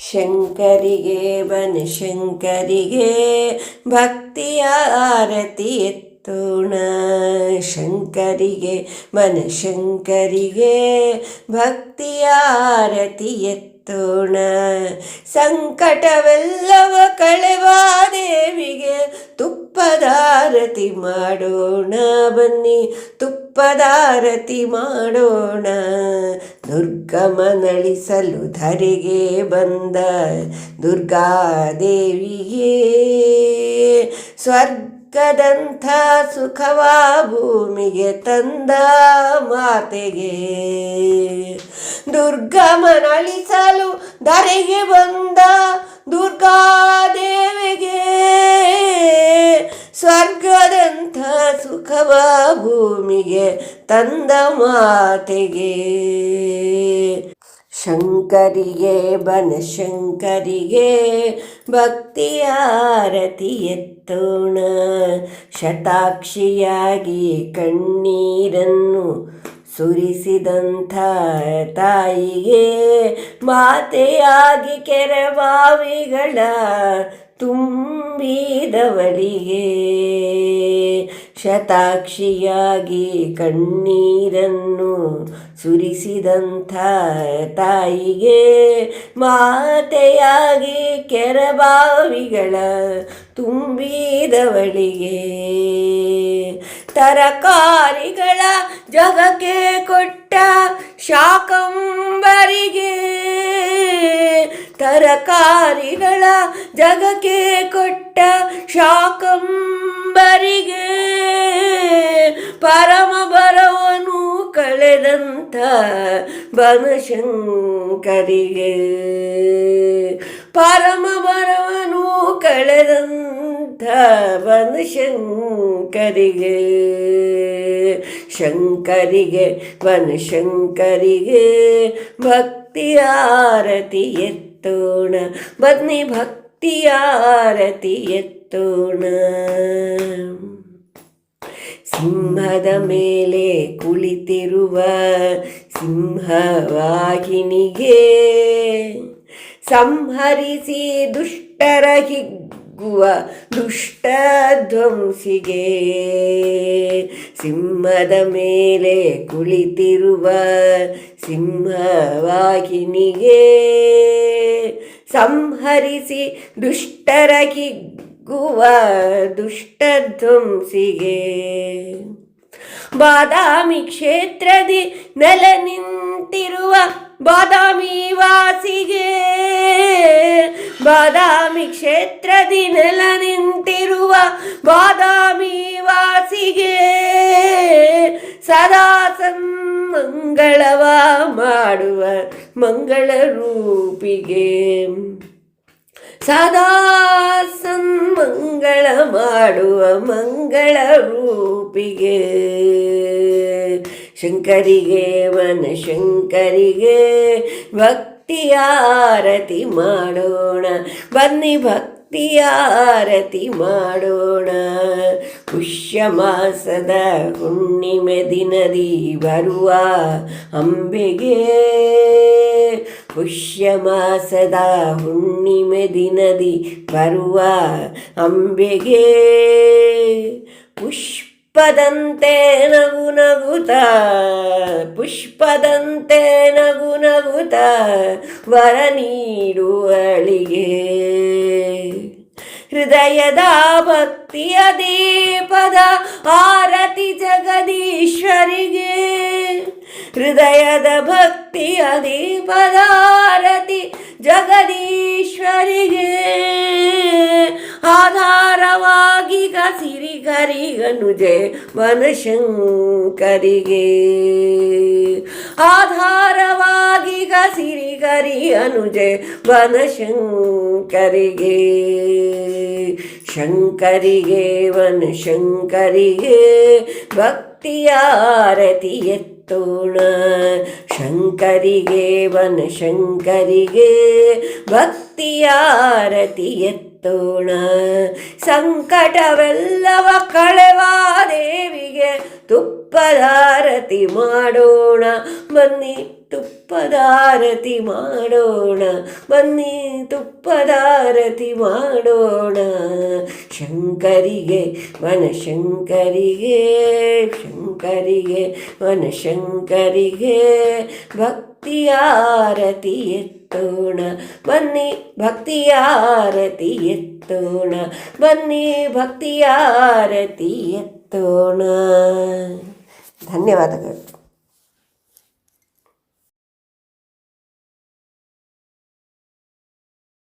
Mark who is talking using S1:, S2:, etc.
S1: ಶಂಕರಿಗೆ ಬನಶಂಕರಿಗೆ ಭಕ್ತಿಯ ಆರತಿ ಎತ್ತೋಣ. ಶಂಕರಿಗೆ ಬನಶಂಕರಿಗೆ ಭಕ್ತಿಯ ಆರತಿ ಎತ್ತೋಣ. ಸಂಕಟವೆಲ್ಲವ ಕಳೆವ ದೇವಿಗೆ ತುಪ್ಪದಾರತಿ ಮಾಡೋಣ. ಬನ್ನಿ, ತುಪ್ಪದಾರತಿ ಮಾಡೋಣ. ದುರ್ಗಮನಳಿಸಲು ಧರೆಗೆ ಬಂದ ದುರ್ಗಾದೇವಿಗೆ ಸ್ವರ್ಗದಂಥ ಸುಖವ ಭೂಮಿಗೆ ತಂದ ಮಾತೆಗೆ. ದುರ್ಗಮನಳಿಸಲು ಧರೆಗೆ ಬಂದ ದುರ್ಗಾದೇವಿಗೆ ಸ್ವರ್ಗದಂಥ ಸುಖವ ಭೂಮಿಗೆ ತಂದ ಮಾತೆಗೆ. ಶಂಕರಿಗೆ ಬನಶಂಕರಿಗೆ ಭಕ್ತಿಯಾರತಿ ಎತ್ತೋಣ. ಶತಾಕ್ಷಿಯಾಗಿ ಕಣ್ಣೀರನ್ನು ಸುರಿಸಿದಂಥ ತಾಯಿಗೆ ಮಾತೆಯಾಗಿ ಕೆರೆಬಾವಿಗಳ ತುಂಬಿದವಳಿಗೆ. ಶತಾಕ್ಷಿಯಾಗಿ ಕಣ್ಣೀರನ್ನು ಸುರಿಸಿದಂಥ ತಾಯಿಗೆ ಮಾತೆಯಾಗಿ ಕೆರಬಾವಿಗಳ ತುಂಬಿದವಳಿಗೆ. ತರಕಾರಿಗಳ ಜಗಕ್ಕೆ ಕೊಟ್ಟ ಶಾಕಂಬರಿಗೆ ತರಕಾರಿಗಳ ಜಗಕ್ಕೆ ಕೊಟ್ಟ ಶಾಕಂಬರಿಗೆ ಪರಮ ಬರವನು ಕಳೆದಂಥ ಬನಶಂಕರಿಗೆ ಪರಮ ಬರವನು ಕಳೆದಂಥ ಬನಶಂಕರಿಗೆ ಶಂಕರಿಗೆ ಬನಶಂಕರಿಗೆ ಭಕ್ತಿ ಆರತಿ ಎತ್ತೋಣ ಬದ್ನಿ ಭಕ್ತಿಯಾರತಿ ಎತ್ತೋಣ. ಸಿಂಹದ ಮೇಲೆ ಕುಳಿತಿರುವ ಸಿಂಹವಾಹಿನಿಗೆ ಸಂಹರಿಸಿ ದುಷ್ಟರ ಹಿಗ್ಗುವ ದುಷ್ಟ ಧ್ವಂಸಿಗೆ ಸಿಂಹದ ಮೇಲೆ ಕುಳಿತಿರುವ ಸಿಂಹವಾಹಿನಿಗೆ. ಸಂಹರಿಸಿ ದುಷ್ಟರ ಕಿಗ್ಗುವ ದುಷ್ಟ ಧ್ವಂಸಿಗೆ ಬಾದಾಮಿ ಕ್ಷೇತ್ರದಿ ನೆಲ ನಿಂತಿರುವ ಬಾದಾಮಿ ವಾಸಿಗೆ. ಬಾದಾಮಿ ಕ್ಷೇತ್ರದಿ ನೆಲ ನಿಂತಿರುವ ಬಾದಾಮಿ ವಾಸಿಗೆ. ಸದಾ ಸನ್ಮಂಗಳವ ಮಾಡುವ ಮಂಗಳ ರೂಪಿಗೆ ಸದಾ ಸನ್ಮಂಗಳ ಮಾಡುವ ಮಂಗಳ ರೂಪಿಗೆ. ಶಂಕರಿಗೆ ವನ ಶಂಕರಿಗೆ ಭಕ್ತಿಯ ಆರತಿ ಮಾಡೋಣ. ಬನ್ನಿ ಭಕ್ತಿಯ ಆರತಿ ಮಾಡೋಣ. ಪುಷ್ಯ ಮಾಸದ ಹುಣ್ಣಿಮೆ ದಿನದಿ ಬರುವ ಅಂಬೆಗೆ. ಪುಷ್ಯ ಮಾಸದ ಹುಣ್ಣಿಮೆ ದಿನದಿ ಬರುವ ಅಂಬೆಗೆ. ಪುಷ್ಪದಂತೆ ನಗು ನಗುತ, ಪುಷ್ಪದಂತೆ ನಗು ನಗುತ, ವರ ನೀಡುವಳಿಗೆ ಹೃದಯದ ಭಕ್ತಿಯ ದೀಪದ ಆರತಿ ಜಗದೀಶ್ವರಿಗೆ. ಹೃದಯದ ಭಕ್ತಿಯ ದೀಪದ ಆರತಿ ಜಗದೀಶ್ವರಿಗೆ. ಆಧಾರವಾಗಿ ಸಿರಿಗರಿಗನುಜೆ ವನಶಂಕರಿಗೆ ಆಧಾರವಾಗಿ ಸಿರಿಗರಿ ಅನುಜೆ ವನಶಂಕರಿಗೆ ಶಂಕರಿಗೆ ವನಶಂಕರಿಗೆ ಭಕ್ತಿಯ ಆರತಿ ಎತ್ತೋಣ. ಶಂಕರಿಗೆ ವನಶಂಕರಿಗೆ ಭಕ್ತಿಯ ಆರತಿ ಎತ್ತೋಣ ಸಂಕಟವೆಲ್ಲವ ಕಳೆವ ದೇವಿಗೆ ತುಪ್ಪದಾರತಿ ಮಾಡೋಣ ಬನ್ನಿ ತುಪ್ಪದಾರತಿ ಮಾಡೋಣ ಬನ್ನಿ ತುಪ್ಪದಾರತಿ ಮಾಡೋಣ ಶಂಕರಿಗೆ ವನಶಂಕರಿಗೆ ಶಂಕರಿಗೆ ವನಶಂಕರಿಗೆ ಭಕ್ತಿಯಾರತಿ ಎತ್ತೋಣ ಬನ್ನಿ ಭಕ್ತಿಯಾರತಿ ಎತ್ತೋಣ ಬನ್ನಿ ಭಕ್ತಿಯಾರತಿ ಎತ್ತೋಣ ಧನ್ಯವಾದಗಳು